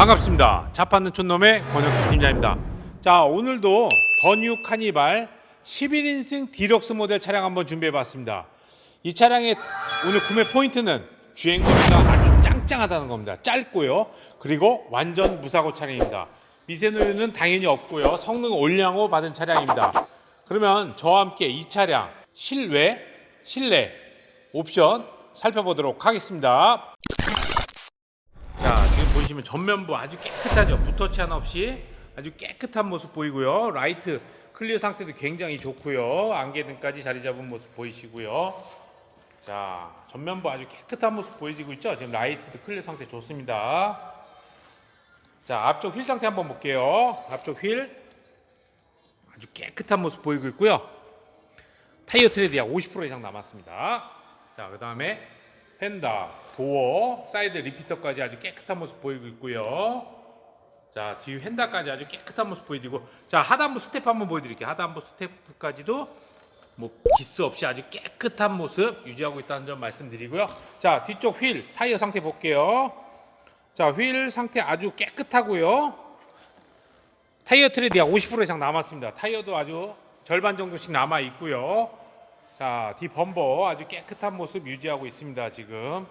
반갑습니다. 자판는 촌놈의 권혁기 팀장입니다. 자, 오늘도 더뉴 카니발 11인승 디럭스 모델 차량 한번 준비해 봤습니다. 이 차량의 오늘 구매 포인트는 주행 거리가 아주 짱짱하다는 겁니다. 짧고요. 그리고 완전 무사고 차량입니다. 미세노유는 당연히 없고요. 성능 올량호 받은 차량입니다. 그러면 저와 함께 이 차량 실외, 실내 옵션 살펴보도록 하겠습니다. 자 보시면 전면부 아주 깨끗하죠? 붓터치 하나 없이 아주 깨끗한 모습 보이고요. 라이트 클리어 상태도 굉장히 좋고요. 안개등까지 자리 잡은 모습 보이시고요. 자 전면부 아주 깨끗한 모습 보여지고 있죠? 지금 라이트도 클리어 상태 좋습니다. 자 앞쪽 휠 상태 한번 볼게요. 앞쪽 휠. 아주 깨끗한 모습 보이고 있고요. 타이어 트레드 약 50% 이상 남았습니다. 자 그 다음에 펜다, 도어, 사이드 리피터까지 아주 깨끗한 모습 보이고 있고요. 자, 뒤 휀다까지 아주 깨끗한 모습 보여지고 자, 하단부 스텝 한번 보여드릴게요. 하단부 스텝까지도 뭐 기스 없이 아주 깨끗한 모습 유지하고 있다는 점 말씀드리고요. 자, 뒤쪽 휠 타이어 상태 볼게요. 자, 휠 상태 아주 깨끗하고요. 타이어 트레드 약50% 이상 남았습니다. 타이어도 아주 절반 정도씩 남아 있고요. 자, 뒤 범버 아주 깨끗한 모습 유지하고 있습니다. 지금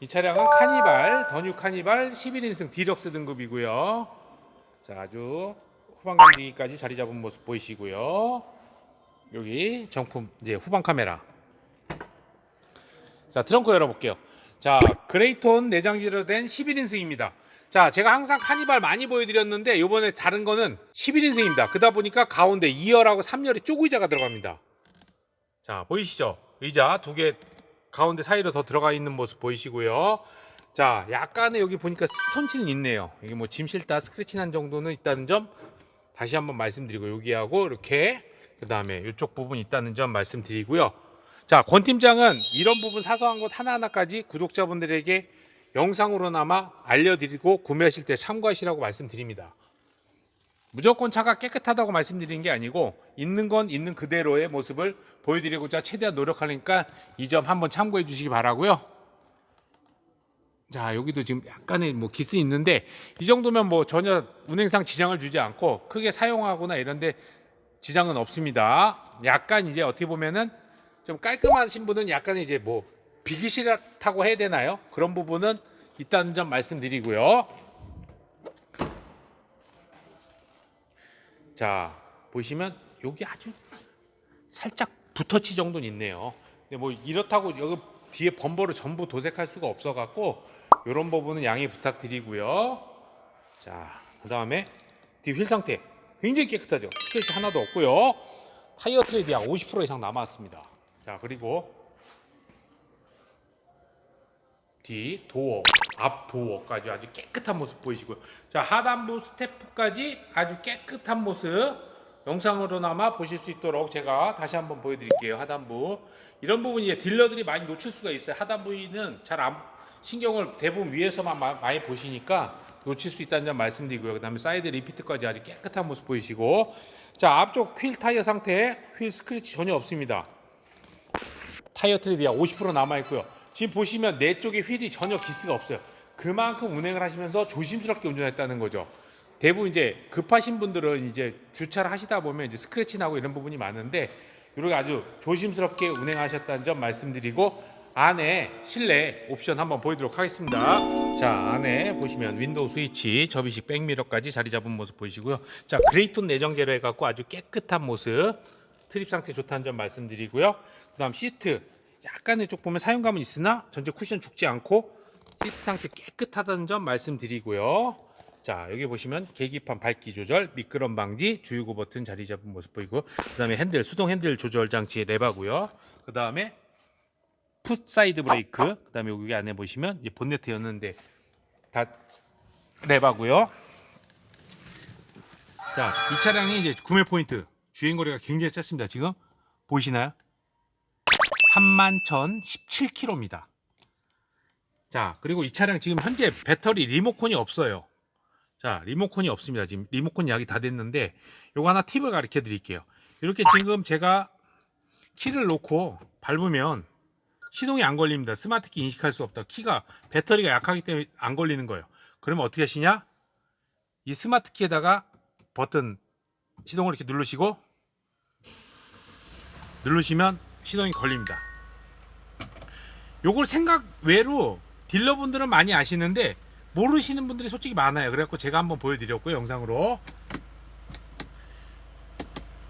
이 차량은 카니발 더뉴 카니발 11인승 디럭스 등급이고요. 자, 아주 후방 감지기까지 자리 잡은 모습 보이시고요. 여기 정품 이제 후방 카메라. 자, 트렁크 열어볼게요. 자, 그레이톤 내장지로 된 11인승입니다. 자, 제가 항상 카니발 많이 보여드렸는데 이번에 다른 거는 11인승입니다. 그러다 보니까 가운데 2열하고 3열에 쪼구의자가 들어갑니다. 자 보이시죠? 의자 두 개 가운데 사이로 더 들어가 있는 모습 보이시고요. 자 약간의 여기 보니까 스톤치는 있네요. 이게 뭐 짐 실다 스크래치 난 정도는 있다는 점 다시 한번 말씀드리고 여기하고 이렇게 그 다음에 이쪽 부분 있다는 점 말씀드리고요. 자 권 팀장은 이런 부분 사소한 것 하나하나까지 구독자분들에게 영상으로나마 알려드리고 구매하실 때 참고하시라고 말씀드립니다. 무조건 차가 깨끗하다고 말씀드리는 게 아니고 있는 건 있는 그대로의 모습을 보여드리고자 최대한 노력하니까 이 점 한번 참고해 주시기 바라고요. 자 여기도 지금 약간의 뭐 기스 있는데 이 정도면 뭐 전혀 운행상 지장을 주지 않고 크게 사용하거나 이런데 지장은 없습니다. 약간 이제 어떻게 보면은 좀 깔끔하신 분은 약간 이제 뭐 비기 싫다고 해야 되나요? 그런 부분은 있다는 점 말씀드리고요. 자 보시면 여기 아주 살짝 붓터치 정도는 있네요. 근데 뭐 이렇다고 여기 뒤에 범버를 전부 도색할 수가 없어 갖고 이런 부분은 양해 부탁드리고요. 자 그다음에 뒤 휠 상태 굉장히 깨끗하죠. 스크래치 하나도 없고요. 타이어 트레이드 약 50% 이상 남았습니다. 자 그리고 뒤 도어, 앞 도어까지 아주 깨끗한 모습 보이시고요. 자 하단부 스태프까지 아주 깨끗한 모습 영상으로나마 보실 수 있도록 제가 다시 한번 보여드릴게요. 하단부 이런 부분이 이제 딜러들이 많이 놓칠 수가 있어요. 하단부는 잘 안, 신경을 대부분 위에서만 마- 많이 보시니까 놓칠 수 있다는 점 말씀드리고요. 그 다음에 사이드 리피트까지 아주 깨끗한 모습 보이시고 자 앞쪽 휠 타이어 상태 휠 스크래치 전혀 없습니다. 타이어 트레드 약50% 남아 있고요. 지금 보시면 내 쪽에 휠이 전혀 기스가 없어요. 그만큼 운행을 하시면서 조심스럽게 운전했다는 거죠. 대부분 이제 급하신 분들은 이제 주차를 하시다 보면 이제 스크래치 나고 이런 부분이 많은데 이렇게 아주 조심스럽게 운행하셨다는 점 말씀드리고 안에 실내 옵션 한번 보여드리도록 하겠습니다. 자 안에 보시면 윈도우 스위치, 접이식 백미러까지 자리 잡은 모습 보이시고요. 자 그레이톤 내장재로 해갖고 아주 깨끗한 모습 트립 상태 좋다는 점 말씀드리고요. 그다음 시트 약간의 쪽 보면 사용감은 있으나 전체 쿠션 죽지 않고 시트 상태 깨끗하다는 점 말씀드리고요. 자 여기 보시면 계기판 밝기 조절, 미끄럼 방지, 주유구 버튼 자리 잡은 모습 보이고 그 다음에 핸들 수동 핸들 조절 장치 레바고요. 그 다음에 풋 사이드 브레이크, 그 다음에 여기 안에 보시면 본네트 였는데 다 레바고요. 자, 이 차량이 이제 구매 포인트 주행 거리가 굉장히 짧습니다. 지금 보이시나요? 3만 1,017km입니다. 자, 그리고 이 차량 지금 현재 배터리 리모컨이 없어요. 자, 리모컨이 없습니다. 지금 리모컨 약이 다 됐는데 요거 하나 팁을 가르쳐 드릴게요. 이렇게 지금 제가 키를 놓고 밟으면 시동이 안 걸립니다. 스마트키 인식할 수 없다. 키가 배터리가 약하기 때문에 안 걸리는 거예요. 그러면 어떻게 하시냐? 이 스마트 키에다가 버튼 시동을 이렇게 누르시고 누르시면 시동이 걸립니다. 요걸 생각 외로 딜러분들은 많이 아시는데 모르시는 분들이 솔직히 많아요. 그래갖고 제가 한번 보여드렸고요 영상으로.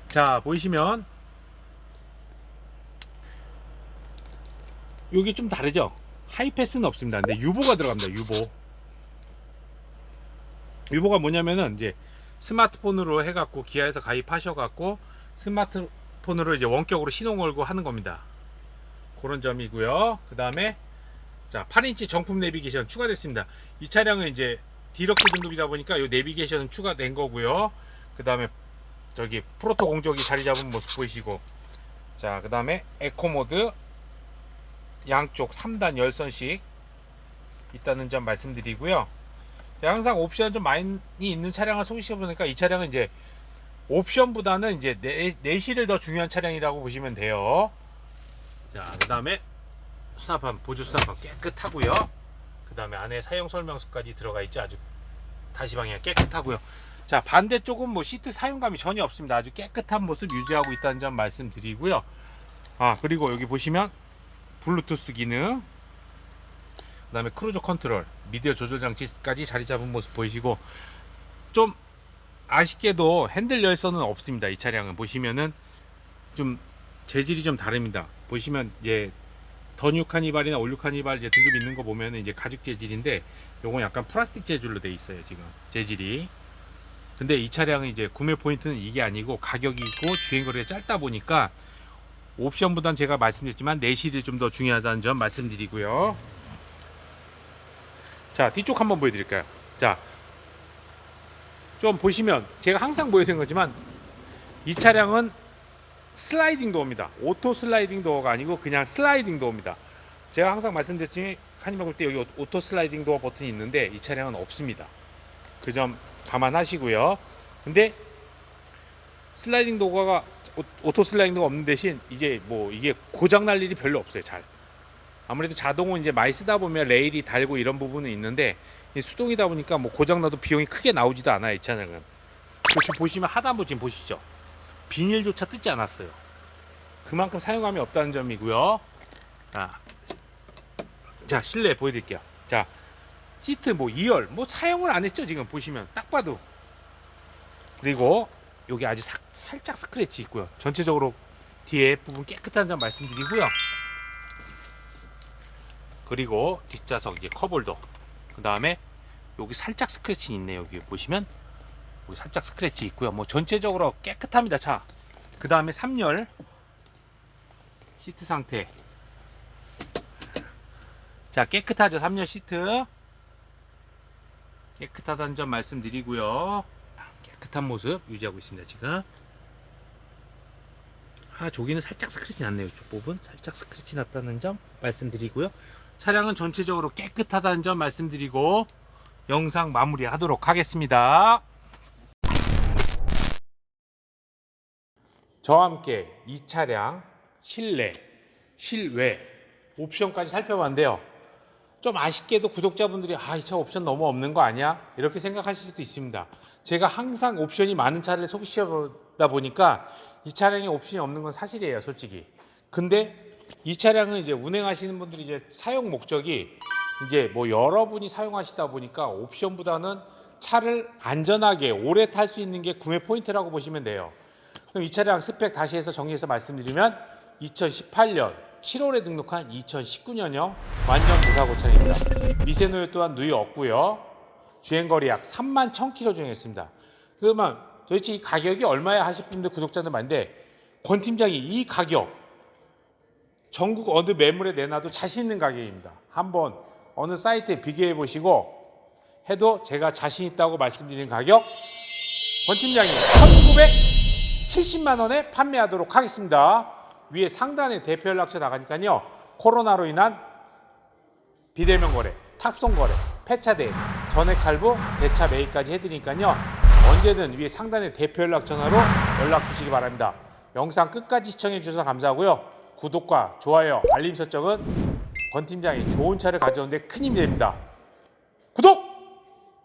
자 보이시면 여기 좀 다르죠? 하이패스는 없습니다. 근데 유보가 들어갑니다. 유보. 유보가 뭐냐면은 이제 스마트폰으로 해갖고 기아에서 가입하셔갖고 스마트폰으로 이제 원격으로 신호 걸고 하는 겁니다. 그런 점이고요. 그 다음에 자 8인치 정품 내비게이션 추가됐습니다. 이 차량은 이제 디럭스 등급이다 보니까 이 내비게이션은 추가된 거고요. 그 다음에 저기 프로토 공조기 자리 잡은 모습 보이시고 자 그 다음에 에코 모드 양쪽 3단 열선씩 있다는 점 말씀드리고요. 자, 항상 옵션 좀 많이 있는 차량을 소개시켜 보니까 이 차량은 이제 옵션보다는 이제 내, 내실을 더 중요한 차량이라고 보시면 돼요. 자, 그 다음에 수납함, 보조 수납함 깨끗하고요. 그 다음에 안에 사용 설명서까지 들어가 있죠. 아주 다시 방향 깨끗하고요. 자, 반대쪽은 뭐 시트 사용감이 전혀 없습니다. 아주 깨끗한 모습 유지하고 있다는 점 말씀드리고요. 아, 그리고 여기 보시면 블루투스 기능, 그 다음에 크루즈 컨트롤, 미디어 조절 장치까지 자리 잡은 모습 보이시고 좀 아쉽게도 핸들 열선은 없습니다. 이 차량은 보시면은 좀 재질이 좀 다릅니다. 보시면 이제 더뉴 카니발이나 올류 카니발 이제 등급 있는 거 보면은 이제 가죽 재질인데 요건 약간 플라스틱 재질로 돼 있어요 지금 재질이. 근데 이 차량은 이제 구매 포인트는 이게 아니고 가격이 있고 주행거리가 짧다 보니까 옵션보단 제가 말씀드렸지만 내실이 좀 더 중요하다는 점 말씀드리고요. 자 뒤쪽 한번 보여드릴까요? 자. 좀 보시면 제가 항상 보여드린 거지만 이 차량은 슬라이딩 도어입니다. 오토 슬라이딩 도어가 아니고 그냥 슬라이딩 도어입니다. 제가 항상 말씀드렸지만 카니발 볼때 여기 오토 슬라이딩 도어 버튼이 있는데 이 차량은 없습니다. 그 점 감안하시고요. 근데 슬라이딩 도어가 오- 오토 슬라이딩 도어가 없는 대신 이제 뭐 이게 고장 날 일이 별로 없어요. 잘. 아무래도 자동은 이제 많이 쓰다 보면 레일이 달고 이런 부분은 있는데 이 수동이다 보니까 뭐 고장 나도 비용이 크게 나오지도 않아요. 이 차량은. 보시면 하단부 지금 보시죠. 비닐조차 뜯지 않았어요. 그만큼 사용감이 없다는 점이고요. 자, 자 실내 보여드릴게요. 자 시트 뭐 2열 뭐 사용을 안 했죠 지금 보시면 딱 봐도 그리고 여기 아주 사- 살짝 스크래치 있고요. 전체적으로 뒤에 부분 깨끗한 점 말씀드리고요. 그리고 뒷좌석 이제 컵홀더 그 다음에 여기 살짝 스크래치 있네요. 여기 보시면 살짝 스크래치 있고요. 뭐 전체적으로 깨끗합니다. 차. 그 다음에 3열 시트 상태. 자 깨끗하죠. 3열 시트. 깨끗하다는 점 말씀드리고요. 깨끗한 모습 유지하고 있습니다. 지금. 아 저기는 살짝 스크래치 났네요. 쪽 부분 살짝 스크래치 났다는 점 말씀드리고요. 차량은 전체적으로 깨끗하다는 점 말씀드리고 영상 마무리하도록 하겠습니다. 저와 함께 이 차량 실내, 실외 옵션까지 살펴봤는데요. 좀 아쉽게도 구독자분들이 아, 이 차 옵션 너무 없는 거 아니야? 이렇게 생각하실 수도 있습니다. 제가 항상 옵션이 많은 차를 소개시켜보다 보니까 이 차량에 옵션이 없는 건 사실이에요, 솔직히. 근데 이 차량은 이제 운행하시는 분들이 이제 사용 목적이 이제 뭐 여러분이 사용하시다 보니까 옵션보다는 차를 안전하게 오래 탈 수 있는 게 구매 포인트라고 보시면 돼요. 그럼 이 차량 스펙 다시 해서 정리해서 말씀드리면 2018년 7월에 등록한 2019년형 완전 무사고 차량입니다. 미세노유 또한 누이 없고요. 주행거리 약 3만 1000km 주행했습니다. 그러면 도대체 이 가격이 얼마야 하실 분들 구독자들 많은데 권 팀장이 이 가격 전국 어느 매물에 내놔도 자신 있는 가격입니다. 한번 어느 사이트에 비교해 보시고 해도 제가 자신 있다고 말씀드리는 가격 권 팀장이 1970만 원에 판매하도록 하겠습니다. 위에 상단에 대표 연락처 나가니까요. 코로나로 인한 비대면 거래, 탁송 거래, 폐차대, 전액 할부, 대차 매입까지 해드리니까요. 언제든 위에 상단에 대표 연락 전화로 연락 주시기 바랍니다. 영상 끝까지 시청해 주셔서 감사하고요. 구독과 좋아요, 알림 설정은 권 팀장이 좋은 차를 가져오는데 큰 힘이 됩니다. 구독!